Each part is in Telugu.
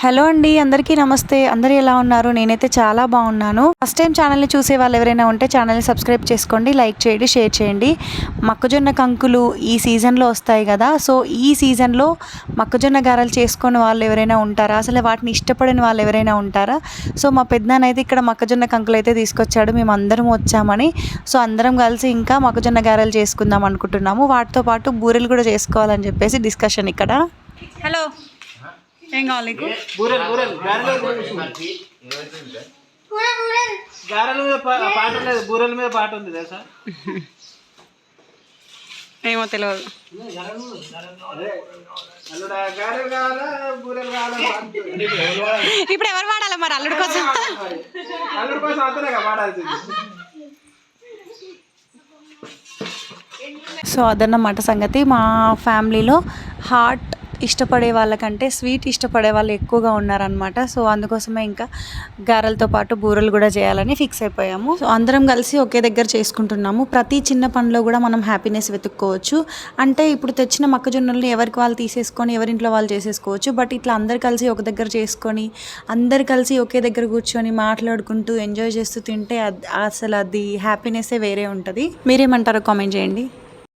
హలో అండి అందరికీ నమస్తే. అందరు ఎలా ఉన్నారు? నేనైతే చాలా బాగున్నాను. ఫస్ట్ టైం ఛానల్ని చూసే వాళ్ళు ఎవరైనా ఉంటే ఛానల్ని సబ్స్క్రైబ్ చేసుకోండి లైక్ చేయండి షేర్ చేయండి. మొక్కజొన్న కంకులు ఈ సీజన్లో వస్తాయి కదా సో ఈ సీజన్లో మొక్కజొన్న గారెలు చేసుకుని వాళ్ళు ఎవరైనా ఉంటారా? అసలు వాటిని ఇష్టపడిన వాళ్ళు ఎవరైనా ఉంటారా? సో మా పెద్దనాన్న అయితే ఇక్కడ మొక్కజొన్న కంకులు అయితే తీసుకొచ్చాడు. మేము అందరం వచ్చామని. సో అందరం కలిసి ఇంకా మొక్కజొన్న గారెలు చేసుకుందాం అనుకుంటున్నాము. వాటితో పాటు బూరెలు కూడా చేసుకోవాలని చెప్పేసి డిస్కషన్ ఇక్కడ. హలో. ఏం కావాలి నీకు? బూరెలు బూరెలు. గారెలు మీద పాట లేదు బూరెల మీద పాట ఉంది తెలుసా? ఏమో తెలియదు ఇప్పుడు ఎవరు వాడాలి మరి అల్లుడి కోసం? అల్లుడు కోసం పాడాల్సింది. సో అదన్నమాట సంగతి. మా ఫ్యామిలీలో హాట్ ఇష్టపడే వాళ్ళకంటే స్వీట్ ఇష్టపడే వాళ్ళు ఎక్కువగా ఉన్నారనమాట సో అందుకోసమే ఇంకా గారెలతో పాటు బూరెలు కూడా చేయాలని ఫిక్స్ అయిపోయాము. సో అందరం కలిసి ఒకే దగ్గర చేసుకుంటున్నాము. ప్రతి చిన్న పనిలో కూడా మనం హ్యాపీనెస్ వెతుక్కోవచ్చు. అంటే ఇప్పుడు తెచ్చిన మొక్కజొన్నల్ని ఎవరికి వాళ్ళు తీసేసుకొని ఎవరింట్లో వాళ్ళు చేసేసుకోవచ్చు. బట్ ఇట్లా అందరు కలిసి ఒక దగ్గర చేసుకొని అందరు కలిసి ఒకే దగ్గర కూర్చొని మాట్లాడుకుంటూ ఎంజాయ్ చేస్తూ తింటే అసలు అది హ్యాపీనెస్సే వేరే ఉంటుంది. మీరేమంటారో కామెంట్ చేయండి.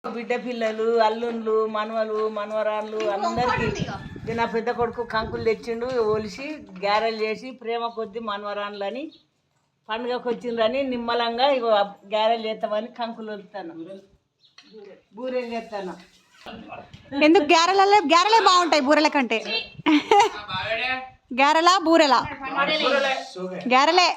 బిడ్డ పిల్లలు అల్లుండ్లు మనవలు మనవరాళ్ళు అందరికి నా పెద్ద కొడుకు కంకులు తెచ్చిండు ఒలిసి గారెలు చేసి ప్రేమ కొద్ది మనవరాళ్ళని పండుగకు వచ్చిండ్రని నిమ్మలంగా ఇగో గారెలు చేస్తామని కంకులు వలుతాను బూరెలు చేస్తాను. ఎందుకు గారెలలో గారెలే బాగుంటాయి బూరెల కంటే? గారెలా బూరెలా? గారెలే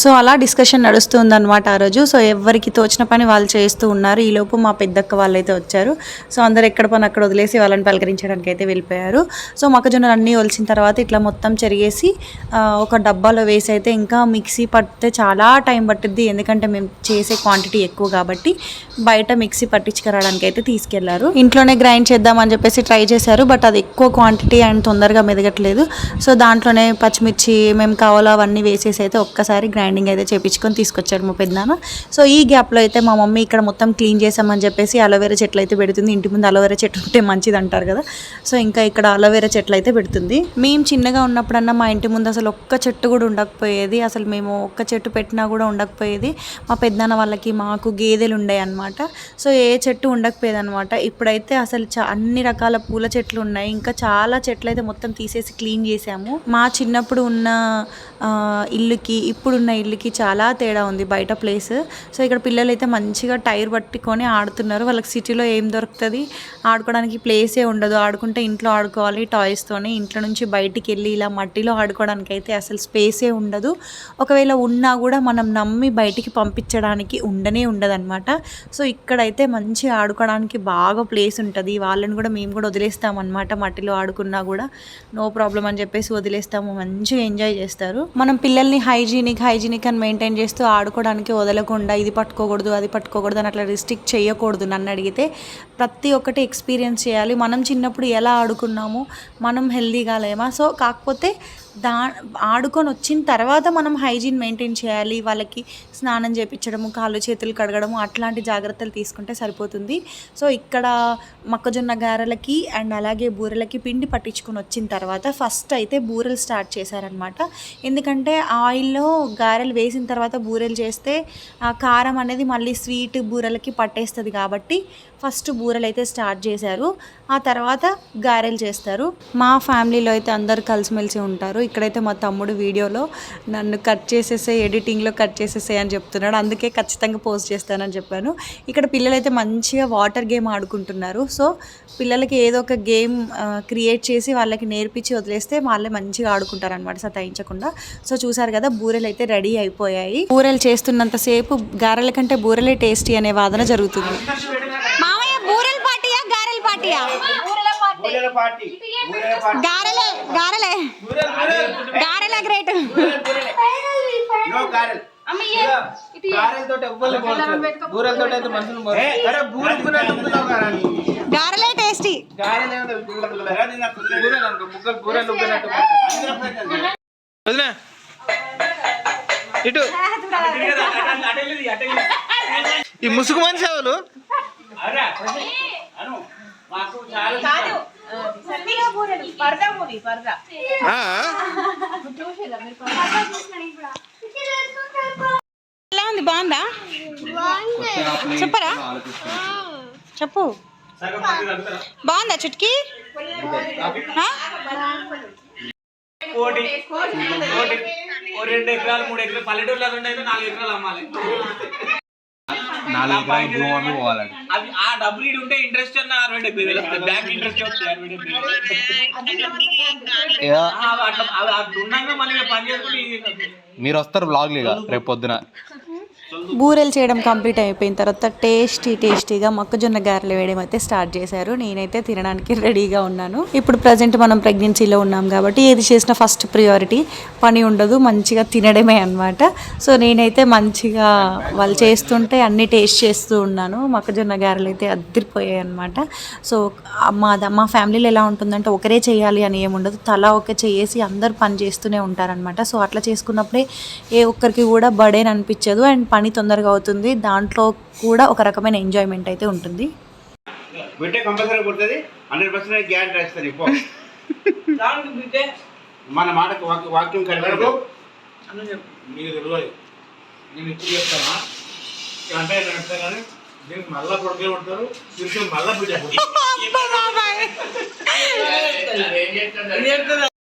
సో అలా డిస్కషన్ నడుస్తుంది అనమాట ఆ రోజు. సో ఎవరికి తోచిన పని వాళ్ళు చేస్తూ ఉన్నారు. ఈలోపు మా పెద్దక్క వాళ్ళు అయితే వచ్చారు. సో అందరు ఎక్కడ పని అక్కడ వదిలేసి వాళ్ళని పలకరించడానికి అయితే వెళ్ళిపోయారు. సో మొక్కజొన్నలు అన్నీ ఒలిచిన తర్వాత ఇట్లా మొత్తం చెరిగేసి ఒక డబ్బాలో వేసి అయితే ఇంకా మిక్సీ పడితే చాలా టైం పట్టుద్ది. ఎందుకంటే మేము చేసే క్వాంటిటీ ఎక్కువ కాబట్టి బయట మిక్సీ పట్టించుకురావడానికి అయితే తీసుకెళ్ళారు. ఇంట్లోనే గ్రైండ్ చేద్దామని చెప్పేసి ట్రై చేశారు. బట్ అది ఎక్కువ క్వాంటిటీ అండ్ తొందరగా మెదగట్లేదు. సో దాంట్లోనే పచ్చిమిర్చి మేము కావాలో అవన్నీ వేసేసి అయితే ఒక్కసారి గ్రైండ్ గ్రైండింగ్ అయితే చేపించుకొని తీసుకొచ్చారు మా పెద్దనాన్న సో ఈ గ్యాప్లో అయితే మా మమ్మీ ఇక్కడ మొత్తం క్లీన్ చేసామని చెప్పేసి అలోవెరా చెట్లు అయితే పెడుతుంది. ఇంటి ముందు అలోవెరా చెట్టు ఉంటే మంచిది అంటారు కదా. సో ఇంకా ఇక్కడ అలోవెరా చెట్లు అయితే పెడుతుంది. మేము చిన్నగా ఉన్నప్పుడన్నా మా ఇంటి ముందు అసలు ఒక్క చెట్టు కూడా ఉండకపోయేది. అసలు మేము ఒక్క చెట్టు పెట్టినా కూడా ఉండకపోయేది. మా పెద్దనాన్న వాళ్ళకి మాకు గేదెలు ఉండే అనమాట సో ఏ చెట్టు ఉండకపోయేది అనమాట ఇప్పుడైతే అసలు చా- అన్ని రకాల పూల చెట్లు ఉన్నాయి. ఇంకా చాలా చెట్లు అయితే మొత్తం తీసేసి క్లీన్ చేసాము మా చిన్నప్పుడు ఉన్న ఇల్లుకి ఇప్పుడున్న ఇల్లుకి చాలా తేడా ఉంది బయట ప్లేస్ సో ఇక్కడ పిల్లలు అయితే మంచిగా టైర్ పట్టుకొని ఆడుతున్నారు. వాళ్ళకి సిటీలో ఏం దొరుకుతుంది? ఆడుకోవడానికి ప్లేసే ఉండదు. ఆడుకుంటే ఇంట్లో ఆడుకోవాలి టాయ్స్తోనే ఇంట్లో నుంచి బయటికి వెళ్ళి ఇలా మట్టిలో ఆడుకోవడానికి అయితే అసలు స్పేసే ఉండదు. ఒకవేళ ఉన్నా కూడా మనం నమ్మి బయటికి పంపించడానికి ఉండనే ఉండదన్నమాట. సో ఇక్కడైతే మంచి ఆడుకోవడానికి బాగా ప్లేస్ ఉంటుంది. వాళ్ళని కూడా మేము కూడా వదిలేస్తామన్నమాట మట్టిలో ఆడుకున్నా కూడా. నో ప్రాబ్లం అని చెప్పేసి వదిలేస్తాము. మంచిగా ఎంజాయ్ చేస్తారు. మనం పిల్లల్ని హైజీనిక్ హైజీనిక్ అని మెయింటైన్ చేస్తూ ఆడుకోవడానికి వదలకుండా ఇది పట్టుకోకూడదు అది పట్టుకోకూడదు అని అట్లా రిస్ట్రిక్ట్ చేయకూడదు నన్ను అడిగితే. ప్రతి ఒక్కటి ఎక్స్పీరియన్స్ చేయాలి. మనం చిన్నప్పుడు ఎలా ఆడుకున్నాము మనం హెల్దీగా లేమా? సో కాకపోతే దా ఆడుకొని వచ్చిన తర్వాత మనం హైజీన్ మెయింటైన్ చేయాలి. వాళ్ళకి స్నానం చేయించడము కాళ్ళు చేతులు కడగడము అట్లాంటి జాగ్రత్తలు తీసుకుంటే సరిపోతుంది. సో ఇక్కడ మొక్కజొన్న గారెలకి అండ్ అలాగే బూరెలకి పిండి పట్టించుకొని వచ్చిన తర్వాత ఫస్ట్ అయితే బూరెలు స్టార్ట్ చేశారనమాట ఎందుకంటే ఆయిల్లో గారెలు వేసిన తర్వాత బూరెలు చేస్తే ఆ కారం అనేది మళ్ళీ స్వీట్ బూరెలకి పట్టేస్తుంది కాబట్టి ఫస్ట్ బూరెలు అయితే స్టార్ట్ చేశారు. ఆ తర్వాత గారెలు చేస్తారు. మా ఫ్యామిలీలో అయితే అందరు కలిసిమెలిసి ఉంటారు. ఇక్కడైతే మా తమ్ముడు వీడియోలో నన్ను కట్ చేసేసే ఎడిటింగ్లో కట్ చేసేసే అని చెప్తున్నాడు. అందుకే ఖచ్చితంగా పోస్ట్ చేస్తానని చెప్పాను. ఇక్కడ పిల్లలైతే మంచిగా వాటర్ గేమ్ ఆడుకుంటున్నారు. సో పిల్లలకి ఏదో ఒక గేమ్ క్రియేట్ చేసి వాళ్ళకి నేర్పించి వదిలేస్తే వాళ్ళే మంచిగా ఆడుకుంటారు అనమాట సతాయించకుండా. సో చూసారు కదా బూరెలు అయితే రెడీ అయిపోయాయి. బూరెలు చేస్తున్నంతసేపు గారెల కంటే బూరెలే టేస్టీ అనే వాదన జరుగుతుంది. మామయ్య బూరెల పార్టీయా గారెల పార్టీయా? గారెలే గారెలే. బూరెలు బూరెలు గారెలే గ్రేట్. గారెలు. టేస్టీ. వదినా. ఇటు. ఈ ముసుగు మనిషి ఎవరు కాదు ఆ? ఎలా ఉంది? బాగుందా? చెప్పరా? చెప్పు. బాగుందా చుట్కీ? కోటి. కోటి. ఓ రెండు ఎకరాలు మూడు ఎకరాలు. పల్లెటూరులో ఉండేది నాలుగు ఎకరాలు అమ్మాలి. నాలుగు ఎకరాలు భూమి పోవాలండి అవి ఆ డబ్బులు ఇటు ఉంటే ఇంట్రెస్ట్ అన్న అరవై డెబ్బై వేలు వస్తుంది బ్యాంక్ ఇంట్రెస్ట్ అరవై డెబ్బై వేలు అట్లా అవి పని చేసుకుంటే ఇది మీరు వస్తారు బ్లాగ్ ఇక రేపు పొద్దున. బూరెలు చేయడం కంప్లీట్ అయిపోయిన తర్వాత టేస్టీ టేస్టీగా మొక్కజొన్న గారెలు వేయడం అయితే స్టార్ట్ చేశారు. నేనైతే తినడానికి రెడీగా ఉన్నాను. ఇప్పుడు ప్రజెంట్ మనం ప్రెగ్నెన్సీలో ఉన్నాం కాబట్టి ఏది చేసినా ఫస్ట్ ప్రియారిటీ. పని ఉండదు మంచిగా తినడమే అన్నమాట. సో నేనైతే మంచిగా వాళ్ళు చేస్తుంటే అన్ని టేస్ట్ చేస్తూ ఉన్నాను. మొక్కజొన్న గారెలు అయితే అద్దరిపోయాయి అనమాట సో మా ద- మా ఫ్యామిలీలో ఎలా ఉంటుందంటే ఒకరే చేయాలి అని ఏముండదు తలా ఒకే చేసి అందరు పని చేస్తూనే ఉంటారనమాట సో అట్లా చేసుకున్నప్పుడే ఏ ఒక్కరికి కూడా బర్డేన్ అనిపించదు. అండ్ పని తొందరగా అవుతుంది. దాంట్లో కూడా ఒక రకమైన ఎంజాయ్మెంట్ అయితే ఉంటుంది. బిడ్డ కంపల్సరీ కొడుతుంది. హండ్రెడ్ పర్సెంట్ గ్యారెంటీ ఇస్తుంది ఇప్పుడు దానికి బిడ్డే మన మాటకు వాక్య- వాక్యం కలిగి మీకు తెలియదు. నేను ఇప్పుడు చెప్తానా? అంటే అంటే కానీ దీనికి మళ్ళా కొడుకే ఉంటారు దీనికి మళ్ళా బిడ్డ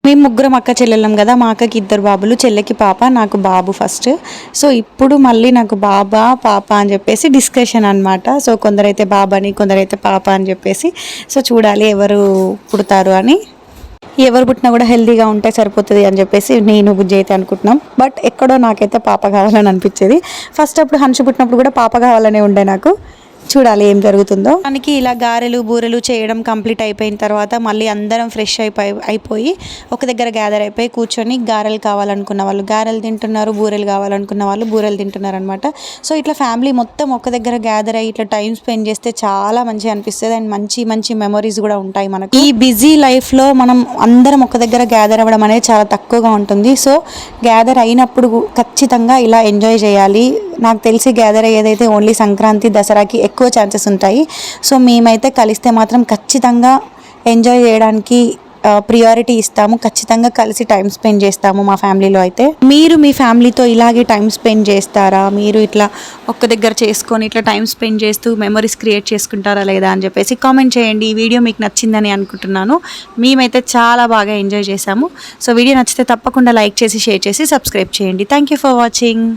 మేము ముగ్గురం అక్క చెల్లెళ్ళం కదా మా అక్కకి ఇద్దరు బాబులు చెల్లెకి పాప నాకు బాబు ఫస్ట్. సో ఇప్పుడు మళ్ళీ నాకు బాబా పాప అని చెప్పేసి డిస్కషన్ అనమాట సో కొందరైతే బాబాని కొందరైతే పాప అని చెప్పేసి. సో చూడాలి ఎవరు పుడతారు అని. ఎవరు పుట్టినా కూడా హెల్దీగా ఉంటే సరిపోతుంది అని చెప్పేసి నేను బుజ్జి అయితే అనుకుంటున్నాం. బట్ ఎక్కడో నాకైతే పాప కావాలని అనిపించేది. ఫస్ట్ అప్పుడు హన్షు పుట్టినప్పుడు కూడా పాప కావాలనే ఉండే నాకు. చూడాలి ఏం జరుగుతుందో. మనకి ఇలా గారెలు బూరెలు చేయడం కంప్లీట్ అయిపోయిన తర్వాత మళ్ళీ అందరం ఫ్రెష్ అయిపోయి అయిపోయి ఒక దగ్గర గ్యాదర్ అయిపోయి కూర్చొని గారెలు కావాలనుకున్న వాళ్ళు గారెలు తింటున్నారు బూరెలు కావాలనుకున్న వాళ్ళు బూరెలు తింటున్నారు అనమాట సో ఇట్లా ఫ్యామిలీ మొత్తం ఒక దగ్గర గ్యాదర్ అయ్యి ఇట్లా టైం స్పెండ్ చేస్తే చాలా మంచిగా అనిపిస్తుంది అండ్ మంచి మంచి మెమరీస్ కూడా ఉంటాయి మనకు. ఈ బిజీ లైఫ్లో మనం అందరం ఒక దగ్గర గ్యాదర్ అవ్వడం అనేది చాలా తక్కువగా ఉంటుంది. సో గ్యాదర్ అయినప్పుడు ఖచ్చితంగా ఇలా ఎంజాయ్ చేయాలి. నాకు తెలిసి గ్యాదర్ అయ్యేదైతే ఓన్లీ సంక్రాంతి దసరాకి ఎక్కువ ఛాన్సెస్ ఉంటాయి. సో మేమైతే కలిస్తే మాత్రం ఖచ్చితంగా ఎంజాయ్ చేయడానికి ప్రియారిటీ ఇస్తాము. ఖచ్చితంగా కలిసి టైం స్పెండ్ చేస్తాము మా ఫ్యామిలీలో అయితే. మీరు మీ ఫ్యామిలీతో ఇలాగే టైం స్పెండ్ చేస్తారా? మీరు ఇట్లా ఒక్క దగ్గర చేసుకొని ఇట్లా టైం స్పెండ్ చేస్తూ మెమరీస్ క్రియేట్ చేసుకుంటారా లేదా అని చెప్పేసి కామెంట్ చేయండి. ఈ వీడియో మీకు నచ్చిందని అనుకుంటున్నాను. మేమైతే చాలా బాగా ఎంజాయ్ చేసాము సో వీడియో నచ్చితే తప్పకుండా లైక్ చేసి షేర్ చేసి సబ్స్క్రైబ్ చేయండి. Thank you for watching